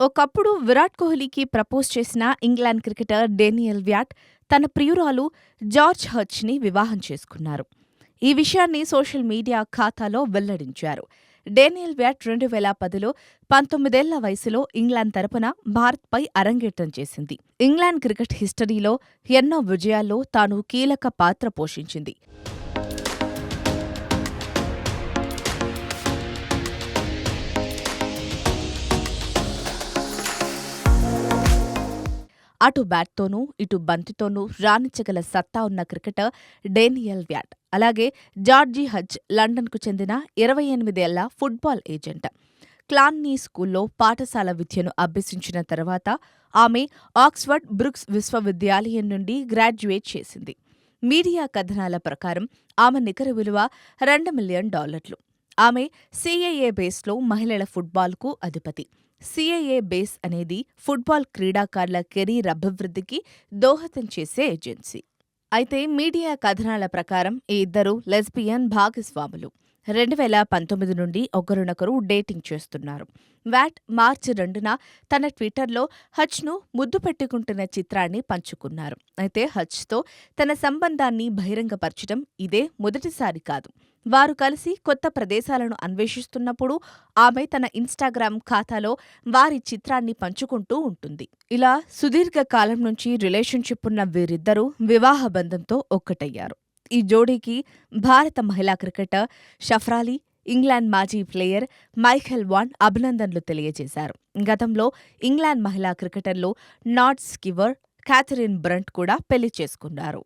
ఒకప్పుడు విరాట్ కోహ్లీకి ప్రపోజ్ చేసిన ఇంగ్లాండ్ క్రికెటర్ డేనియల్ వ్యాట్ తన ప్రియురాలు జార్జ్ హర్చ్ని వివాహం చేసుకున్నారు. ఈ విషయాన్ని సోషల్ మీడియా ఖాతాలో వెల్లడించారు. డేనియల్ వ్యాట్ రెండు వేల పదిలో పంతొమ్మిదేళ్ళ వయసులో ఇంగ్లాండ్ తరపున భారత్పై అరంగేట్రం చేసింది. ఇంగ్లాండ్ క్రికెట్ హిస్టరీలో ఎన్నో విజయాల్లో తాను కీలక పాత్ర పోషించింది. అటు బ్యాట్తోనూ ఇటు బంతితోనూ రాణించగల సత్తా ఉన్న క్రికెటర్ డేనియల్ వ్యాట్. అలాగే జార్జీ హజ్ లండన్కు చెందిన ఇరవై ఎనిమిదేళ్ళ ఫుట్బాల్ ఏజెంట్. క్లాన్నీ స్కూల్లో పాఠశాల విద్యను అభ్యసించిన తర్వాత ఆమె ఆక్స్ఫర్డ్ బ్రుక్స్ విశ్వవిద్యాలయం నుండి గ్రాడ్యుయేట్ చేసింది. మీడియా కథనాల ప్రకారం ఆమె నికర విలువ రెండు మిలియన్ డాలర్లు. ఆమె సిఐఏ బేస్లో మహిళల ఫుట్బాల్కు అధిపతి. సిఐఏ బేస్ అనేది ఫుట్బాల్ క్రీడాకారుల కెరీర్ అభివృద్ధికి దోహదం చేసే ఏజెన్సీ. అయితే మీడియా కథనాల ప్రకారం ఈ ఇద్దరు లెస్బియన్ భాగస్వాములు. రెండు వేల పంతొమ్మిది నుండి ఒకరినొకరు డేటింగ్ చేస్తున్నారు. వ్యాట్ మార్చి రెండున తన ట్విట్టర్లో హచ్ను ముద్దు పెట్టుకుంటున్న చిత్రాన్ని పంచుకున్నారు. అయితే హచ్తో తన సంబంధాన్ని బహిరంగపరచడం ఇదే మొదటిసారి కాదు. వారు కలిసి కొత్త ప్రదేశాలను అన్వేషిస్తున్నప్పుడు ఆమె తన ఇన్స్టాగ్రామ్ ఖాతాలో వారి చిత్రాన్ని పంచుకుంటూ ఉంటుంది. ఇలా సుదీర్ఘ కాలం నుంచి రిలేషన్షిప్ ఉన్న వీరిద్దరూ వివాహ బంధంతో ఒక్కటయ్యారు. ఈ జోడీకి భారత మహిళా క్రికెటర్ షఫ్రాలీ ఇంగ్లాండ్ మాజీ ప్లేయర్ మైఖెల్ వాన్ అభినందనలు తెలియజేశారు. గతంలో ఇంగ్లాండ్ మహిళా క్రికెటర్లు నాట్ స్కివర్ క్యాథరిన్ బ్రంట్ కూడా పెళ్ళి చేసుకున్నారు.